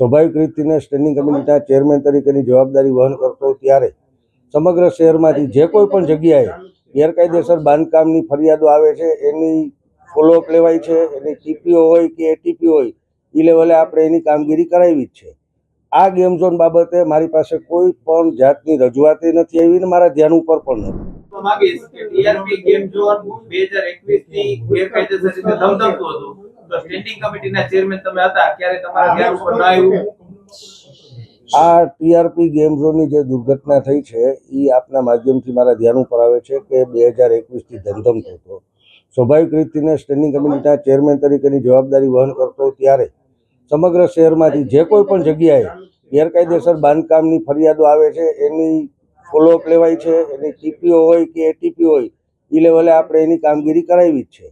સ્વાભાવિક રીતે સ્ટેન્ડિંગ કમિટીના ચેરમેન તરીકેની જવાબદારી વહન કરતો ત્યારે સમગ્ર શહેરમાંથી જે કોઈ પણ જગ્યાએ ગેરકાયદેસર બાંધકામની ફરિયાદો આવે છે, એની ફોલોઅપ લેવાય છે, એની ટીપીઓ હોય કે એટીપી હોય એ લેવલે આપણે એની કામગીરી કરાવી જ છે. આ ગેમ ઝોન બાબતે મારી પાસે કોઈ પણ જાતની રજૂઆત નથી આવી ને મારા ધ્યાન ઉપર પણ નથી. ગેમ ઝોન બે હજાર એકવીસની ગેરકાયદેસર રીતે ધમધમતું હતું. સ્ટેન્ડિંગ કમિટીના ચેરમેન તમે હતા, ત્યારે તમારા ઘેર ઉપર ન આવ્યું? આ ટીઆરપી ગેમ ઝોનની જે દુર્ઘટના થઈ છે એ આપના માધ્યમથી મારા ધ્યાન ઉપર આવે છે કે બે હજાર એકવીસથી ધમધમ થતો. સ્વાભાવિક રીતને સ્ટેન્ડિંગ કમિટીના ચેરમેન તરીકેની જવાબદારી વહન કરતો ત્યારે સમગ્ર શહેરમાંથી જે કોઈ પણ જગ્યાએ ગેરકાયદેસર બાંધકામની ફરિયાદો આવે છે, એની ફોલોઅપ લેવાય છે, એની ટીપીઓ હોય કે એટીપી હોય એ લેવલે આપણે એની કામગીરી કરાવી જ છે.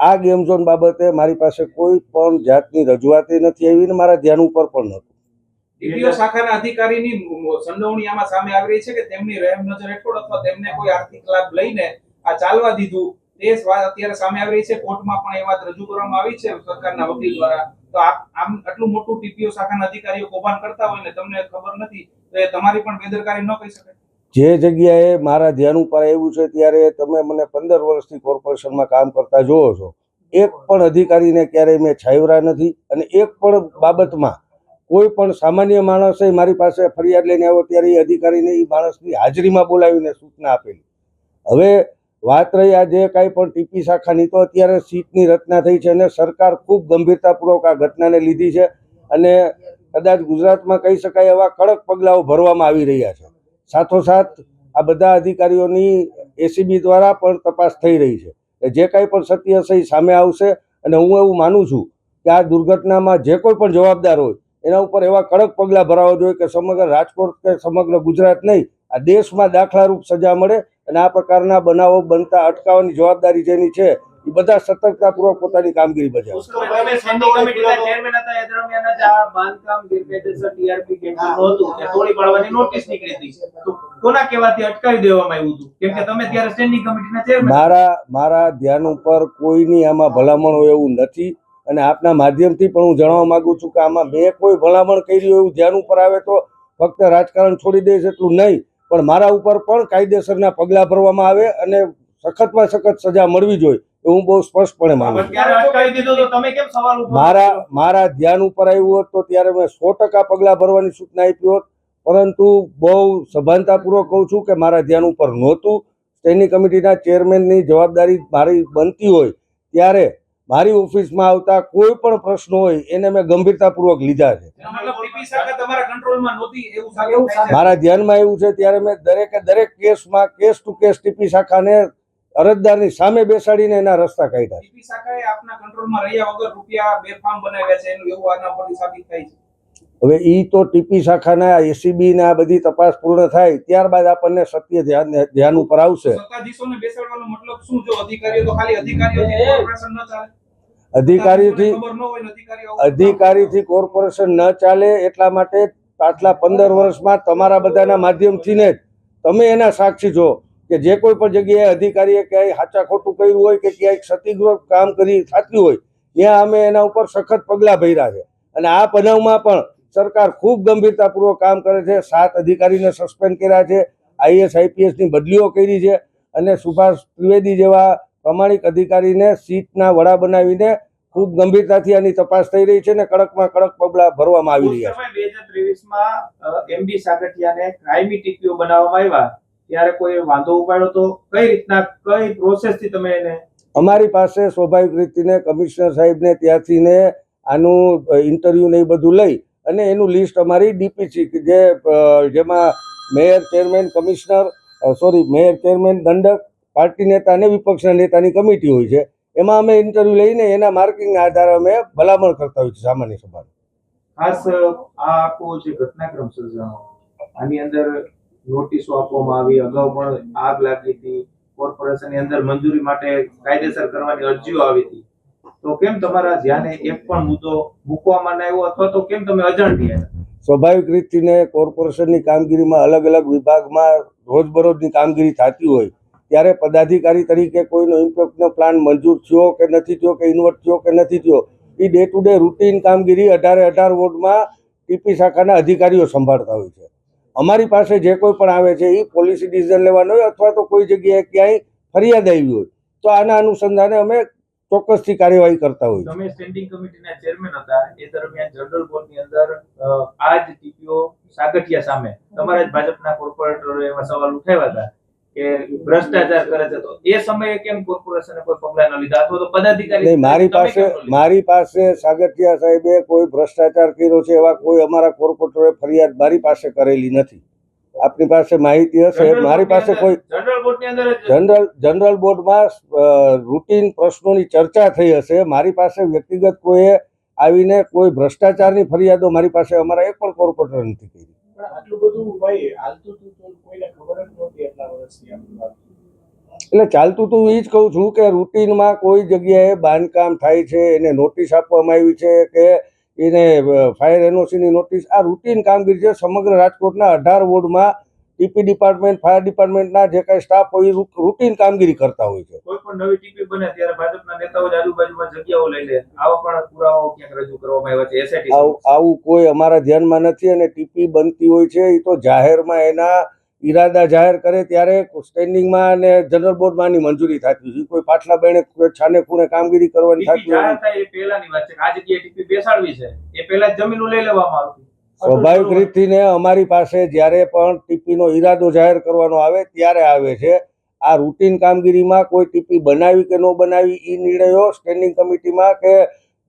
આ ગેમ ઝોન બાબતે મારી પાસે કોઈ પણ જાતની રજૂઆત નથી આવી મારા ધ્યાન ઉપર પણ નથી ડીપીઓ શાખાના અધિકારીની સામે આવી રહી છે કે તેમની રહેમ નજર હેઠળ અથવા તેમને કોઈ આર્થિક લાભ લઈને આ ચાલવા દીધું તે અત્યારે સામે આવી રહી છે. કોર્ટમાં પણ એ વાત રજૂ કરવામાં આવી છે સરકારના વકીલ દ્વારા. તો આમ આટલું મોટું ટીપીઓ શાખાના અધિકારીઓ કૌભાંડ કરતા હોય ને તમને ખબર નથી, તો તમારી પણ બેદરકારી ન કહી શકાય. જે જગ્યાએ મારા ધ્યાન ઉપર આવ્યું છે ત્યારે તમે મને પંદર વર્ષથી કોર્પોરેશનમાં કામ કરતા જોવો છો. એક પણ અધિકારીને ક્યારેય મેં છાયરા નથી અને એક પણ બાબતમાં કોઈ પણ સામાન્ય માણસે મારી પાસે ફરિયાદ લઈને આવ્યો ત્યારે એ અધિકારીને એ માણસની હાજરીમાં બોલાવીને સૂચના આપેલી. હવે વાત રહી આ જે કાંઈ પણ ટીપી શાખાની તો અત્યારે સીટની રચના થઈ છે અને સરકાર ખૂબ ગંભીરતાપૂર્વક આ ઘટનાને લીધી છે અને કદાચ ગુજરાતમાં કહી શકાય એવા કડક પગલાઓ ભરવામાં આવી રહ્યા છે. સાથોસાથ આ બધા અધિકારીઓની એસીબી દ્વારા પણ તપાસ થઈ રહી છે. જે કાંઈ પણ સત્ય હશે એ સામે આવશે અને હું એવું માનું છું કે આ દુર્ઘટનામાં જે કોઈ પણ જવાબદાર હોય, એના ઉપર એવા કડક પગલાં ભરાવા જોઈએ કે સમગ્ર રાજકોટ કે સમગ્ર ગુજરાત નહીં, આ દેશમાં દાખલારૂપ સજા મળે અને આ પ્રકારના બનાવો બનતા અટકાવવાની જવાબદારી જેની છે એ બધા સતર્કતાપૂર્વક પોતાની કામગીરી બજાવે. તમે સ્ટેન્ડિંગ કમિટીના ચેરમેન હતા એ દરમિયાન જ આ બાંધકામ ગેરકાયદેસર ટીઆરપી ગેમ ઝોન હતું એ તોડી પાડવાની નોટિસ નીકળી હતી. તો કોના કહેવાથી અટકાવી દેવામાં આવ્યું હતું? કેમ કે તમે ત્યારે સ્ટેન્ડિંગ કમિટીના ચેરમેન મારા મારા ધ્યાન ઉપર કોઈની આમાં ભલામણ હોય એવું નથી અને આપના માધ્યમથી પણ હું જણાવવા માંગુ છું કે આમાં મેં કોઈ ભલામણ કરી એવું ધ્યાન ઉપર આવે તો ફક્ત રાજકારણ છોડી દઈશ એટલું નહીં પણ મારા ઉપર પણ કાયદેસરના પગલાં ભરવામાં આવે અને સખતમાં સખત સજા મળવી જોઈએ. હું બહુ સ્પષ્ટપણે માનું છું. ત્યારે અટકાવી દીધું તો તમે કેમ સવાલ ઉઠાવ્યો? મારા મારા ધ્યાન ઉપર આવ્યું હોત તો ત્યારે મેં સો ટકા પગલાં ભરવાની સૂચના આપી હોત. પરંતુ બહુ સભાનતાપૂર્વક કહું છું કે મારા ધ્યાન ઉપર નહોતું. સ્ટેન્ડિંગ કમિટીના ચેરમેનની જવાબદારી મારી બનતી હોય ત્યારે મારી ઓફિસમાં આવતા કોઈ પણ પ્રશ્ન હોય એને મેં ગંભીરતાપૂર્વક લીધા છે. એવું મારા ધ્યાનમાં આવ્યું છે ત્યારે મેં દરેકે દરેક કેસમાં કેસ ટુ કેસ ટીપી શાખાને અરજદારની સામે બેસાડીને એના રસ્તા કાઢ્યા ટીપી શાખાએ આપના કંટ્રોલમાં રહ્યા વગર રૂપિયા બેફામ બનાવ્યા છે એનું એવું આના પરથી સાબિત થાય છે. હવે ઈ તો ટીપી શાખાના એસીબી ના બધી તપાસ પૂર્ણ થાય ત્યારબાદ આપણને સત્ય ધ્યાન ધ્યાન ઉપર આવશે. અધિકારી બેસાડવાનો મતલબ શું? જો અધિકારીઓ તો ખાલી અધિકારીઓ કોર્પોરેશન ન ચાલે. અધિકારીથી અધિકારીથી કોર્પોરેશન ન ચાલે એટલા માટે પાછલા પંદર વર્ષમાં તમારા બધાના માધ્યમથી ને તમે એના સાક્ષી છો. કે જે કોઈ પણ જગ્યાએ અધિકારીએ ક્યાંય સાચા ખોટું કર્યું હોય કે ક્યાંય ક્ષતિગ્રસ્ત કામ કરી થતું હોય, ત્યાં અમે એના ઉપર સખત પગલાં ભર્યા છે. અને આ બનાવમાં પણ સરકાર ખૂબ ગંભીરતાપૂર્વક કામ કરે છે. સાત અધિકારીને સસ્પેન્ડ કર્યા છે. આઈએસ, આઈપીએસની બદલીઓ કરી છે. અને સુભાષ ત્રિવેદી જેવા પ્રમાણિક અધિકારીને સીટના વડા બનાવીને ખૂબ ગંભીરતાથી આની તપાસ થઈ રહી છે ને કડકમાં કડક પગલાં ભરવામાં આવી રહ્યા છે. બે હજાર ત્રેવીસમાં એમડી સાગઠિયાને ક્રાઇમી ટીપીઓ બનાવવામાં આવ્યા. ત્યારે કોઈ વાંધો ઉપાડ્યો તો કઈ રીતના કઈ પ્રોસેસથી તમે એને અમારી પાસે સ્વાભાવિક રીતને કમિશનર સાહેબને ત્યાંથી ને આનું ઇન્ટરવ્યુ ને એ બધું લઈ અને એનું લિસ્ટ અમારી ડીપીસી જે જેમાં mayor chairman commissioner sorry mayor chairman દંડક પાર્ટી નેતા અને વિપક્ષના નેતાની કમિટી હોય છે. એમાં અમે ઇન્ટરવ્યુ લઈને એના માર્કિંગના આધારે અમે ભલામણ કરતા હોઈએ છીએ સામાન્ય સભા ખાસ આ આખો જે ઘટનાક્રમ સર્જાનો આની અંદર નોટિસો આપવામાં આવી. અગાઉ પણ આગ લાગી હતી. કોર્પોરેશનની અંદર મંજૂરી માટે કાયદેસર કરવાની અરજીઓ આવી હતી. તો કેમ તમારા ધ્યાને એક પણ મુદ્દો મૂકવામાં ન આવ્યો અથવા તો કેમ તમે અજાણ રહ્યા સ્વાભાવિક રીતને કોર્પોરેશનની કામગીરીમાં અલગ અલગ વિભાગમાં રોજબરોજની કામગીરી થતી હોય, ત્યારે પદાધિકારી તરીકે કોઈનો ઇમ્પેક્ટનો પ્લાન મંજૂર થયો કે નથી થયો, કે ઇન્વર્ટ થયો કે નથી થયો, એ ડે ટુ ડે રૂટીન કામગીરી અઢારે અઢાર વોર્ડમાં ટીપી શાખાના અધિકારીઓ સંભાળતા હોય છે. અમારી પાસે જે કોઈ પણ આવે છે એ પોલિસી ડિસિઝન લેવાનો હોય અથવા તો કોઈ જગ્યાએ ક્યાંય ફરિયાદ આવી હોય, તો આના અનુસંધાને અમે ચોક્કસથી કાર્યવાહી કરતા છીએ તમે સ્ટેન્ડિંગ કમિટીના ચેરમેન હતા, એ દરમિયાન જનરલ બોર્ડની અંદર આ જ ટીપીઓ સાગઠિયા સામે તમારા જ ભાજપના કોર્પોરેટરો એવા સવાલ ઉઠાવ્યા હતા. કે ભ્રષ્ટાચાર કરે છે તો એ સમયે કેમ કોર્પોરેશને કોઈ પગલા ન લીધા? અથવા તો પદાધિકારી મારી પાસે? મારી પાસે સાગઠિયા સાહેબે કોઈ ભ્રષ્ટાચાર કર્યો છે એવા કોઈ અમારા કોર્પોરેટરે ફરિયાદ મારી પાસે કરેલી નથી. આપની પાસે માહિતી હશે મારી પાસે કોઈ જનરલ જનરલ બોર્ડમાં રૂટીન પ્રશ્નોની ચર્ચા થઈ હશે. મારી પાસે વ્યક્તિગત કોઈએ આવીને કોઈ ભ્રષ્ટાચારની ફરિયાદો મારી પાસે અમારા એક પણ કોર્પોરેટર નથી કરી. આટલું બધું એટલે ચાલતું તું એ જ કહું છું કે રૂટીનમાં કોઈ જગ્યાએ બાંધકામ થાય છે, એને નોટિસ આપવામાં આવી છે કે એને ફાયર એનઓસીની નોટિસ આ રૂટીન કામગીરી છે સમગ્ર રાજકોટના અઢાર વોર્ડમાં ટીપી ડિપાર્ટમેન્ટ ફાયર ડિપાર્ટમેન્ટના જે કાંઈ સ્ટાફ હોય એ રૂટીન કામગીરી કરતા હોય છે. કોઈ પણ નવી ટીપી બને ત્યારે ભાજપના નેતાઓ આજુબાજુમાં જગ્યાઓ લઈ લે. આવા પણ પુરાવાઓ ક્યાંક રજૂ કરવામાં આવ્યા છે? એસઆઈટી આવું કોઈ અમારા ધ્યાનમાં નથી અને ટીપી બનતી હોય છે એ તો જાહેરમાં એના ઈરાદા જાહેર કરે ત્યારે સ્ટેન્ડિંગમાં અને જનરલ બોર્ડમાં આની મંજૂરી થતી છે. કોઈ પાછલા બેણે છાને ખૂણે કામગીરી કરવાની થતી હતી એ પહેલાની વાત છે આ જગ્યાએ ટીપી બેસાડવી છે. એ પહેલા જ જમીનો લઈ લેવામાં આવતી. સ્વાભાવિક રીતથી અમારી પાસે જ્યારે પણ ટીપીનો ઈરાદો જાહેર કરવાનો આવે ત્યારે આવે છે. આ રૂટીન કામગીરીમાં કોઈ ટીપી બનાવી કે ન બનાવી એ નિર્ણયો સ્ટેન્ડિંગ કમિટીમાં કે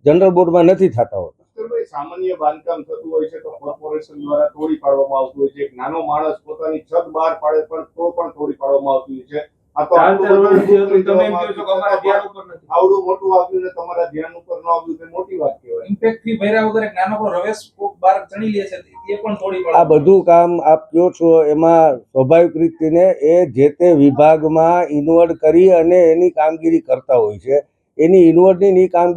જનરલ બોર્ડમાં નથી થતા હોતા. સામાન્ય બાંધકામ થતું હોય છે તો કોર્પોરેશન દ્વારા તોડી પાડવામાં આવતું હોય છે. એક નાનો માણસ પોતાની છત બહાર પાડે પણ તો પણ તોડી પાડવામાં આવતું હોય છે. આ તો ચાર આટલું ચાર બધું વર્ષથી હતું, તમે એમ કહો છો કે અમારા ધ્યાન ઉપર નથી. આવડું મોટું આવ્યું ને તમારા ધ્યાન ઉપર ન આવ્યું તે મોટી વાત કહેવાય. ઇમ્પેક્ટથી ભર્યા વગર એક નાનકડો રવેશ બાર ચણી લે છે એ પણ થોડી આ બધું કામ આપ કયો છો એમાં સ્વાભાવિક રીતે એ જે તે વિભાગમાં ઇન્વર્ટ કરી અને એની કામગીરી કરતા હોય છે. એની ઇન્વર્ડની કામગીરી